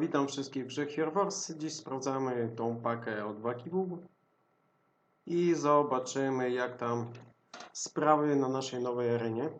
Witam wszystkich w grze Wars. Dziś sprawdzamy tą pakę od Wakibu i zobaczymy jak tam sprawy na naszej nowej arenie.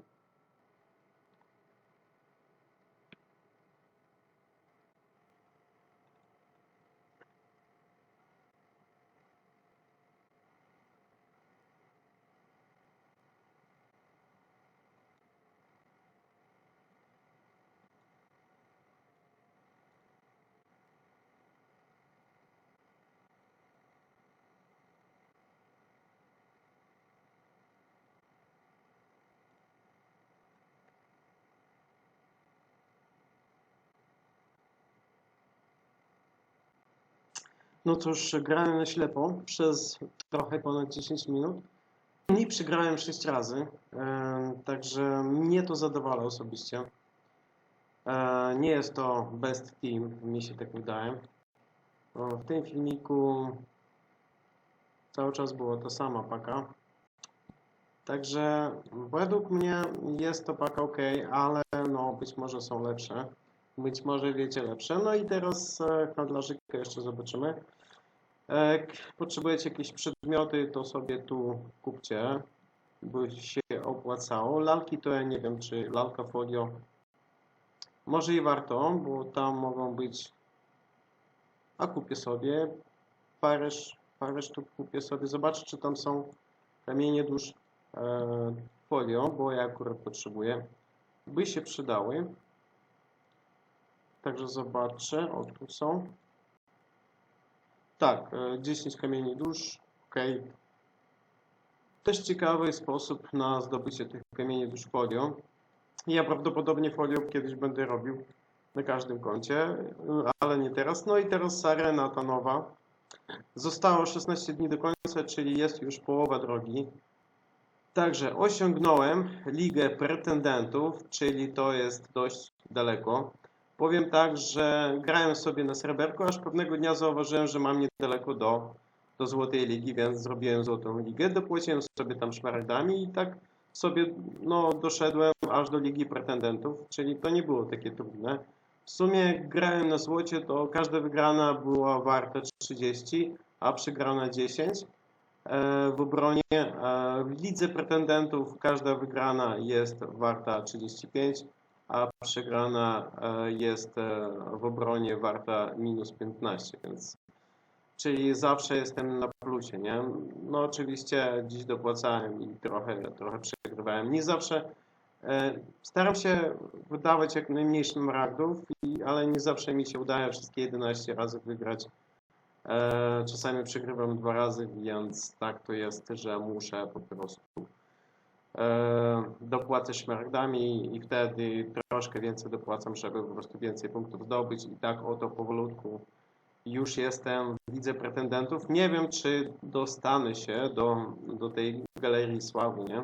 No cóż, grałem na ślepo przez trochę ponad 10 minut i przegrałem 6 razy, e, także mnie to zadowala osobiście. E, nie jest to best team, mi się tak wydaje. O, w tym filmiku cały czas była ta sama paka. Także według mnie jest to paka ok, ale no być może są lepsze. Być może wiecie lepsze. No i teraz e, handlarzykę jeszcze zobaczymy. Jak potrzebujecie jakieś przedmioty, to sobie tu kupcie, by się opłacało. Lalki to ja nie wiem, czy lalka folio może i warto, bo tam mogą być a kupię sobie parę, parę sztuk kupię sobie. Zobaczę, czy tam są kamienie dusz e, folio, bo ja akurat potrzebuję. By się przydały. Także zobaczę. O, tu są. Tak, 10 kamieni dusz. Ok. Też ciekawy sposób na zdobycie tych kamieni dusz folio. Ja prawdopodobnie folio kiedyś będę robił na każdym koncie, ale nie teraz. No i teraz arena ta nowa. Zostało 16 dni do końca, czyli jest już połowa drogi. Także osiągnąłem Ligę Pretendentów, czyli to jest dość daleko. Powiem tak, że grałem sobie na sreberku, aż pewnego dnia zauważyłem, że mam niedaleko do, do Złotej Ligi, więc zrobiłem Złotą Ligę, dopłaciłem sobie tam szmaragdami i tak sobie no, doszedłem aż do Ligi Pretendentów, czyli to nie było takie trudne. W sumie jak grałem na złocie, to każda wygrana była warta 30, a przegrana 10 e, w obronie. E, w lidze pretendentów każda wygrana jest warta 35, a przegrana e, jest e, w obronie warta minus 15, więc czyli zawsze jestem na plusie, nie? No oczywiście dziś dopłacałem i trochę, trochę przegrywałem. Nie zawsze e, staram się wydawać jak najmniejszy smaragdów, ale nie zawsze mi się udaje wszystkie 11 razy wygrać. Czasami przegrywam dwa razy, więc tak to jest, że muszę po prostu dopłacę szmaragdami i wtedy troszkę więcej dopłacam, żeby po prostu więcej punktów zdobyć i tak oto powolutku już jestem w lidze pretendentów. Nie wiem, czy dostanę się do, do tej galerii sławy, nie?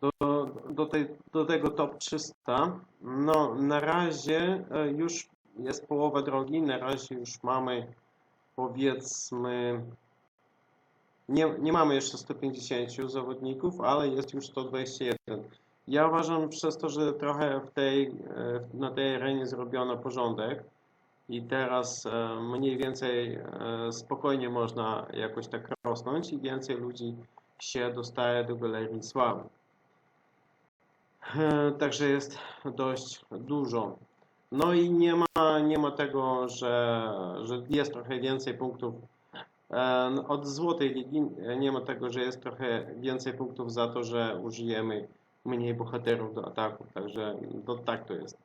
Do, do, tej, do tego top 300. No, na razie e, już jest połowa drogi, na razie już mamy powiedzmy nie, nie mamy jeszcze 150 zawodników, ale jest już 121. Ja uważam przez to, że trochę w tej, e, na tej arenie zrobiono porządek i teraz e, mniej więcej e, spokojnie można jakoś tak rosnąć i więcej ludzi się dostaje do galerii sławy. Także jest dość dużo. No i nie ma, nie ma tego, że, że jest trochę więcej punktów od złotej ligi nie ma tego, że jest trochę więcej punktów za to, że użyjemy mniej bohaterów do ataku, także to tak to jest.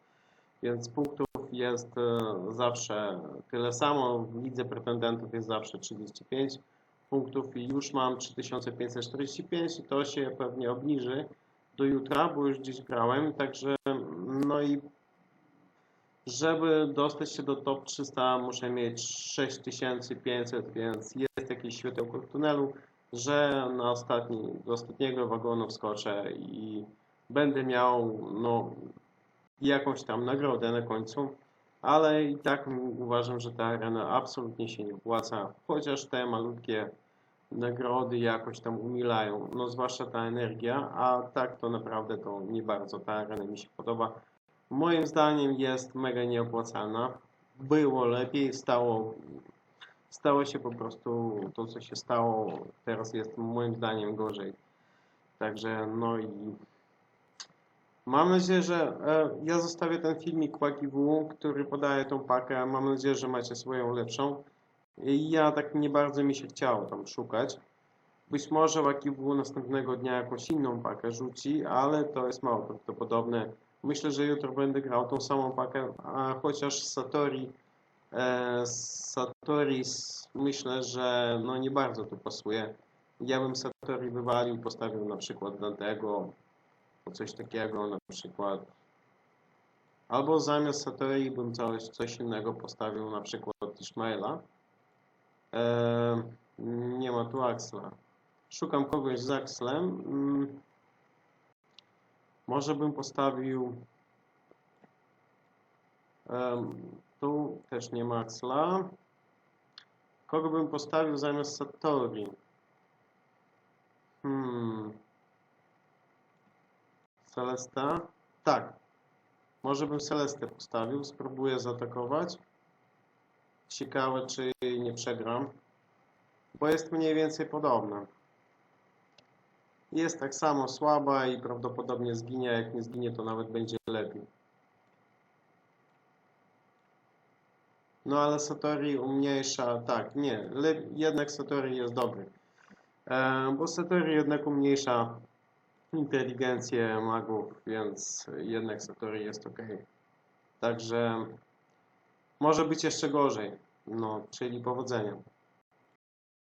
Więc punktów jest e, zawsze tyle samo, w lidze pretendentów jest zawsze 35 punktów i już mam 3545 i to się pewnie obniży do jutra, bo już dziś grałem, także no i żeby dostać się do top 300 muszę mieć 6500, więc jest jakieś światełko w tunelu, że na ostatni, do ostatniego wagonu wskoczę i będę miał no, jakąś tam nagrodę na końcu. Ale i tak uważam, że ta arena absolutnie się nie opłaca, chociaż te malutkie nagrody jakoś tam umilają, no zwłaszcza ta energia, a tak to naprawdę to nie bardzo ta arena mi się podoba. Moim zdaniem jest mega nieopłacalna. Było lepiej, stało, stało się po prostu to, co się stało. Teraz jest moim zdaniem gorzej. Także no i mam nadzieję, że e, ja zostawię ten filmik WAGIW, który podaje tą pakę. Mam nadzieję, że macie swoją lepszą. I ja tak nie bardzo mi się chciało tam szukać. Być może WAGIW następnego dnia jakąś inną pakę rzuci, ale to jest mało prawdopodobne. Myślę, że jutro będę grał tą samą pakę, a chociaż Satori, e, Satori myślę, że no nie bardzo tu pasuje. Ja bym Satori wywalił, postawił na przykład Dantego, coś takiego na przykład. Albo zamiast Satori bym coś, coś innego postawił, na przykład Ishmaela. E, nie ma tu Axla. Szukam kogoś z Axlem. Może bym postawił. em, tu też nie ma Axla. Kogo bym postawił zamiast Satori? Hmm. Celesta? Tak. Może bym Celestę postawił. Spróbuję zaatakować. Ciekawe, czy nie przegram. Bo jest mniej więcej podobna. Jest tak samo słaba i prawdopodobnie zginie. Jak nie zginie, to nawet będzie lepiej. No ale Satori umniejsza, tak, nie, jednak Satori jest dobry. E, bo Satori jednak umniejsza inteligencję magów, więc jednak Satori jest ok. Także może być jeszcze gorzej. No, czyli powodzenia.